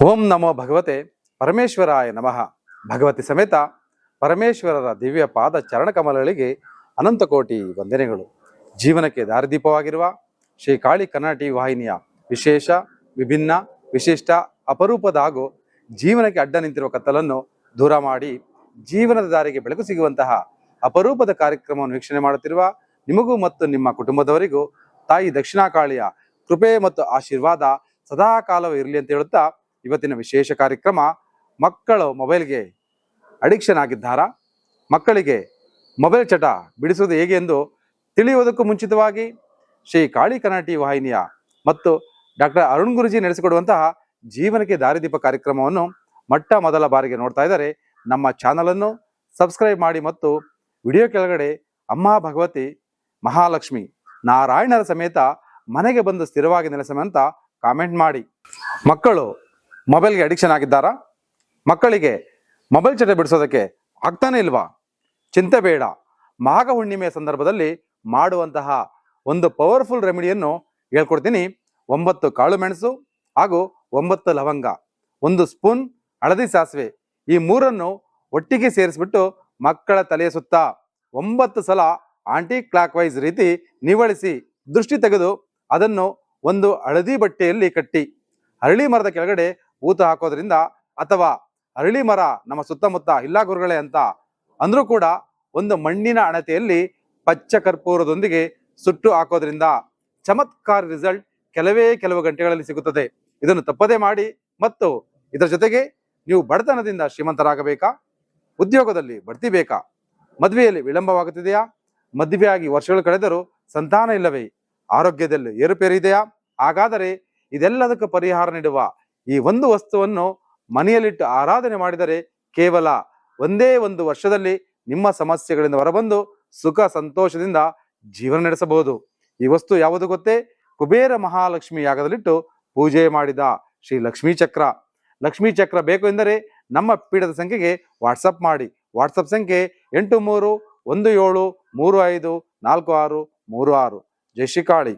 ಓಂ ನಮೋ ಭಗವತೆ ಪರಮೇಶ್ವರಾಯ ನಮಃ. ಭಗವತಿ ಸಮೇತ ಪರಮೇಶ್ವರರ ದಿವ್ಯ ಪಾದ ಚರಣಕಮಲಗಳಿಗೆ ಅನಂತ ಕೋಟಿ ವಂದನೆಗಳು. ಜೀವನಕ್ಕೆ ದಾರಿದೀಪವಾಗಿರುವ ಶ್ರೀ ಕಾಳಿ ಕನ್ನಡ ವಾಹಿನಿಯ ವಿಶೇಷ, ವಿಭಿನ್ನ, ವಿಶಿಷ್ಟ, ಅಪರೂಪದ ಹಾಗೂ ಜೀವನಕ್ಕೆ ಅಡ್ಡ ನಿಂತಿರುವ ಕತ್ತಲನ್ನು ದೂರ ಮಾಡಿ ಜೀವನದ ದಾರಿಗೆ ಬೆಳಕು ಸಿಗುವಂತಹ ಅಪರೂಪದ ಕಾರ್ಯಕ್ರಮವನ್ನು ವೀಕ್ಷಣೆ ಮಾಡುತ್ತಿರುವ ನಿಮಗೂ ಮತ್ತು ನಿಮ್ಮ ಕುಟುಂಬದವರಿಗೂ ತಾಯಿ ದಕ್ಷಿಣಾಕಾಳಿಯ ಕೃಪೆ ಮತ್ತು ಆಶೀರ್ವಾದ ಸದಾ ಕಾಲವೂ ಇರಲಿ ಅಂತ ಹೇಳುತ್ತಾ ಇವತ್ತಿನ ವಿಶೇಷ ಕಾರ್ಯಕ್ರಮ, ಮಕ್ಕಳು ಮೊಬೈಲ್ಗೆ ಅಡಿಕ್ಷನ್ ಆಗಿದ್ದಾರಾ? ಮಕ್ಕಳಿಗೆ ಮೊಬೈಲ್ ಚಟ ಬಿಡಿಸುವುದು ಹೇಗೆ ಎಂದು ತಿಳಿಯುವುದಕ್ಕೂ ಮುಂಚಿತವಾಗಿ ಶ್ರೀ ಕಾಳಿ ಕರ್ನಾಟಿ ವಾಹಿನಿಯ ಮತ್ತು ಡಾಕ್ಟರ್ ಅರುಣ್ ಗುರುಜಿ ನಡೆಸಿಕೊಡುವಂತಹ ಜೀವನಕ್ಕೆ ದಾರಿದೀಪ ಕಾರ್ಯಕ್ರಮವನ್ನು ಮೊಟ್ಟ ಮೊದಲ ಬಾರಿಗೆ ನೋಡ್ತಾ ಇದ್ದಾರೆ. ನಮ್ಮ ಚಾನಲನ್ನು ಸಬ್ಸ್ಕ್ರೈಬ್ ಮಾಡಿ ಮತ್ತು ವಿಡಿಯೋ ಕೆಳಗಡೆ ಅಮ್ಮ ಭಗವತಿ, ಮಹಾಲಕ್ಷ್ಮಿ, ನಾರಾಯಣರ ಸಮೇತ ಮನೆಗೆ ಬಂದು ಸ್ಥಿರವಾಗಿ ನೆಲೆಸಮಂತ ಕಾಮೆಂಟ್ ಮಾಡಿ. ಮಕ್ಕಳು ಮೊಬೈಲ್ಗೆ ಅಡಿಕ್ಷನ್ ಆಗಿದ್ದಾರಾ? ಮಕ್ಕಳಿಗೆ ಮೊಬೈಲ್ ಚಟ ಬಿಡಿಸೋದಕ್ಕೆ ಆಗ್ತಾನೆ ಇಲ್ವಾ? ಚಿಂತೆ ಬೇಡ. ಮಾಘ ಹುಣ್ಣಿಮೆಯ ಸಂದರ್ಭದಲ್ಲಿ ಮಾಡುವಂತಹ ಒಂದು ಪವರ್ಫುಲ್ ರೆಮಿಡಿಯನ್ನು ಹೇಳ್ಕೊಡ್ತೀನಿ. ಒಂಬತ್ತು ಕಾಳು ಮೆಣಸು ಹಾಗೂ ಒಂಬತ್ತು ಲವಂಗ, ಒಂದು ಸ್ಪೂನ್ ಹಳದಿ ಸಾಸಿವೆ ಈ ಮೂರನ್ನು ಒಟ್ಟಿಗೆ ಸೇರಿಸ್ಬಿಟ್ಟು ಮಕ್ಕಳ ತಲೆಯ ಸುತ್ತ ಒಂಬತ್ತು ಸಲ ಆಂಟಿ ಕ್ಲಾಕ್ ವೈಸ್ ರೀತಿ ನಿವಳಿಸಿ ದೃಷ್ಟಿ ತೆಗೆದು ಅದನ್ನು ಒಂದು ಹಳದಿ ಬಟ್ಟೆಯಲ್ಲಿ ಕಟ್ಟಿ. ಹರಳಿ ಮರದ ಕೆಳಗಡೆ ಊತ ಹಾಕೋದ್ರಿಂದ ಅಥವಾ ಅರಳಿ ಮರ ನಮ್ಮ ಸುತ್ತಮುತ್ತ ಇಲ್ಲ ಗುರುಗಳೇ ಅಂತ ಅಂದ್ರೂ ಕೂಡ ಒಂದು ಮಣ್ಣಿನ ಅಣತೆಯಲ್ಲಿ ಪಚ್ಚ ಕರ್ಪೂರದೊಂದಿಗೆ ಸುಟ್ಟು ಹಾಕೋದ್ರಿಂದ ಚಮತ್ಕಾರ ರಿಸಲ್ಟ್ ಕೆಲವೇ ಕೆಲವು ಗಂಟೆಗಳಲ್ಲಿ ಸಿಗುತ್ತದೆ. ಇದನ್ನು ತಪ್ಪದೇ ಮಾಡಿ ಮತ್ತು ಇದರ ಜೊತೆಗೆ ನೀವು ಬಡತನದಿಂದ ಶ್ರೀಮಂತರಾಗಬೇಕಾ? ಉದ್ಯೋಗದಲ್ಲಿ ಬಡ್ತಿ ಬೇಕಾ ಮದುವೆಯಲ್ಲಿ ವಿಳಂಬವಾಗುತ್ತಿದೆಯಾ? ಮದುವೆಯಾಗಿ ವರ್ಷಗಳು ಕಳೆದರೂ ಸಂತಾನ ಇಲ್ಲವೇ? ಆರೋಗ್ಯದಲ್ಲಿ ಏರುಪೇರು ಇದೆಯಾ? ಹಾಗಾದರೆ ಇದೆಲ್ಲದಕ್ಕೂ ಪರಿಹಾರ ನೀಡುವ ಈ ಒಂದು ವಸ್ತುವನ್ನು ಮನೆಯಲ್ಲಿಟ್ಟು ಆರಾಧನೆ ಮಾಡಿದರೆ ಕೇವಲ ಒಂದೇ ಒಂದು ವರ್ಷದಲ್ಲಿ ನಿಮ್ಮ ಸಮಸ್ಯೆಗಳಿಂದ ಹೊರಬಂದು ಸುಖ ಸಂತೋಷದಿಂದ ಜೀವನ ನಡೆಸಬಹುದು. ಈ ವಸ್ತು ಯಾವುದು ಗೊತ್ತೇ? ಕುಬೇರ ಮಹಾಲಕ್ಷ್ಮಿ ಯಾಗದಲ್ಲಿಟ್ಟು ಪೂಜೆ ಮಾಡಿದ ಶ್ರೀ ಲಕ್ಷ್ಮೀ ಚಕ್ರ. ಲಕ್ಷ್ಮೀ ಚಕ್ರ ಬೇಕು ಎಂದರೆ ನಮ್ಮ ಪೀಠದ ಸಂಖ್ಯೆಗೆ ವಾಟ್ಸಪ್ ಮಾಡಿ. ವಾಟ್ಸಪ್ ಸಂಖ್ಯೆ ಎಂಟು ಮೂರು ಒಂದು ಏಳು ಮೂರು ಐದು ನಾಲ್ಕು ಆರು ಮೂರು ಆರು. ಜೈ ಶ್ರೀ ಕಾಳಿ.